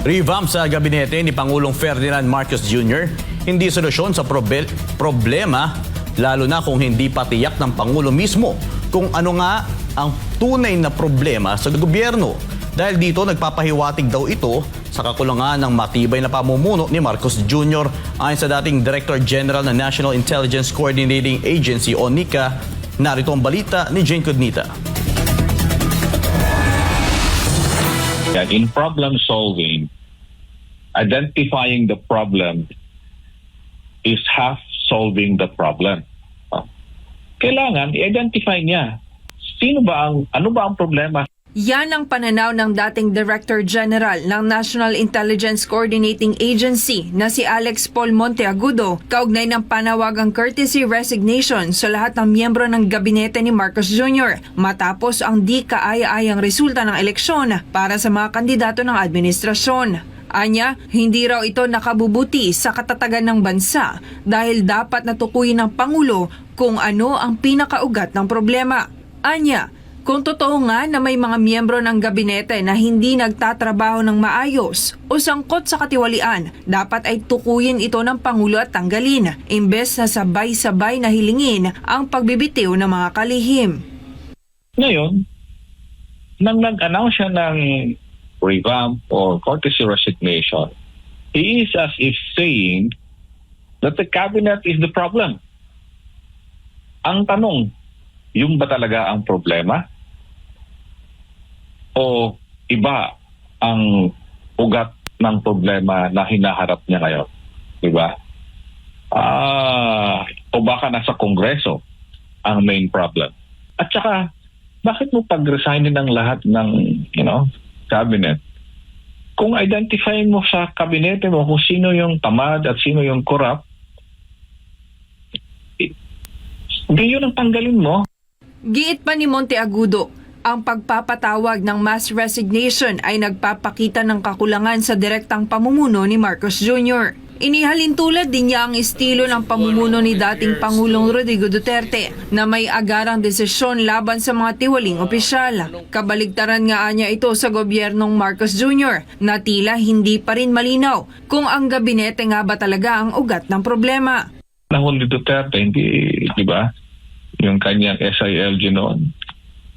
Revamp sa gabinete ni Pangulong Ferdinand Marcos Jr. hindi solusyon sa probe- problema lalo na kung hindi patiyak ng Pangulo mismo kung ano nga ang tunay na problema sa gobyerno. Dahil dito nagpapahiwatig daw ito sa kakulangan ng matibay na pamumuno ni Marcos Jr. ayon sa dating Director General ng National Intelligence Coordinating Agency o NICA. Narito ang balita ni Jane Cognita. Yan, in problem solving, identifying the problem is half solving the problem. Ah. Kailangan i-identify niya sino ba ang ano ba ang problema Yan ang pananaw ng dating Director General ng National Intelligence Coordinating Agency na si Alex Paul Monteagudo kaugnay ng panawagang courtesy resignation sa lahat ng miyembro ng gabinete ni Marcos Jr. matapos ang di kaaya-ayang resulta ng eleksyon para sa mga kandidato ng administrasyon. Anya, hindi raw ito nakabubuti sa katatagan ng bansa dahil dapat natukuyin ng Pangulo kung ano ang pinakaugat ng problema. Anya, kung totoo nga na may mga miyembro ng gabinete na hindi nagtatrabaho ng maayos o sangkot sa katiwalian, dapat ay tukuyin ito ng Pangulo at tanggalin, imbes na sabay-sabay na hilingin ang pagbibitiw ng mga kalihim. Ngayon, nang nag-announce siya ng revamp or courtesy resignation, he is as if saying that the cabinet is the problem. Ang tanong, yung ba talaga ang problema? O iba ang ugat ng problema na hinaharap niya ngayon? Di ba? Ah, o baka nasa kongreso ang main problem. At saka, bakit mo pag-resignin ng lahat ng, you know, cabinet? Kung identifying mo sa kabinete mo kung sino yung tamad at sino yung corrupt, i- di yun ang tanggalin mo. Giit pa ni Monteagudo, ang pagpapatawag ng mass resignation ay nagpapakita ng kakulangan sa direktang pamumuno ni Marcos Jr. Inihalin tulad din niya ang estilo ng pamumuno ni dating Pangulong Rodrigo Duterte na may agarang desisyon laban sa mga tiwaling opisyal. Kabaligtaran nga niya ito sa gobyernong Marcos Jr. na tila hindi pa rin malinaw kung ang gabinete nga ba talaga ang ugat ng problema. Nahon ni Duterte, hindi, di ba? Yung kanyang SILG noon,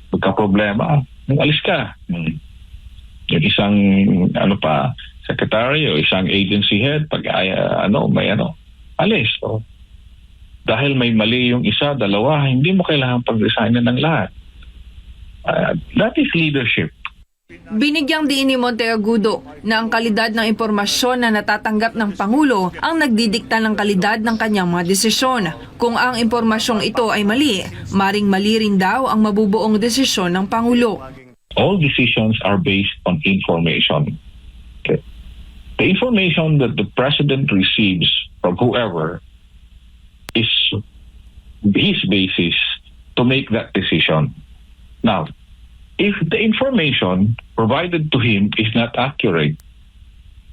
magka-problema, alis ka. Hmm. Yung isang, ano pa, secretary o isang agency head, pag uh, ano, may ano, alis. So, dahil may mali yung isa, dalawa, hindi mo kailangan pag-resignan ng lahat. Uh, that is leadership. Binigyang diin ni Monteagudo na ang kalidad ng impormasyon na natatanggap ng Pangulo ang nagdidikta ng kalidad ng kanyang mga desisyon. Kung ang impormasyong ito ay mali, maring mali rin daw ang mabubuong desisyon ng Pangulo. all decisions are based on information. Okay. The information that the president receives from whoever is his basis to make that decision. Now, if the information provided to him is not accurate,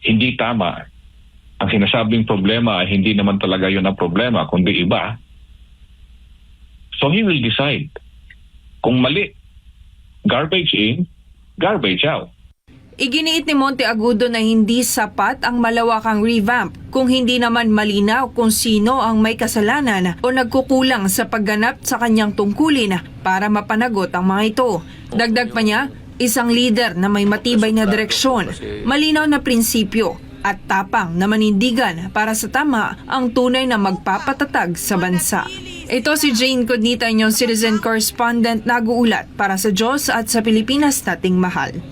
hindi tama, ang sinasabing problema ay hindi naman talaga yun ang problema, kundi iba, so he will decide. Kung mali, garbage in, garbage out. Iginiit ni Monteagudo na hindi sapat ang malawakang revamp kung hindi naman malinaw kung sino ang may kasalanan o nagkukulang sa pagganap sa kanyang tungkulin para mapanagot ang mga ito. Dagdag pa niya, isang leader na may matibay na direksyon, malinaw na prinsipyo at tapang na manindigan para sa tama ang tunay na magpapatatag sa bansa. Ito si Jane Cognita, inyong citizen correspondent nag-uulat para sa Diyos at sa Pilipinas nating mahal.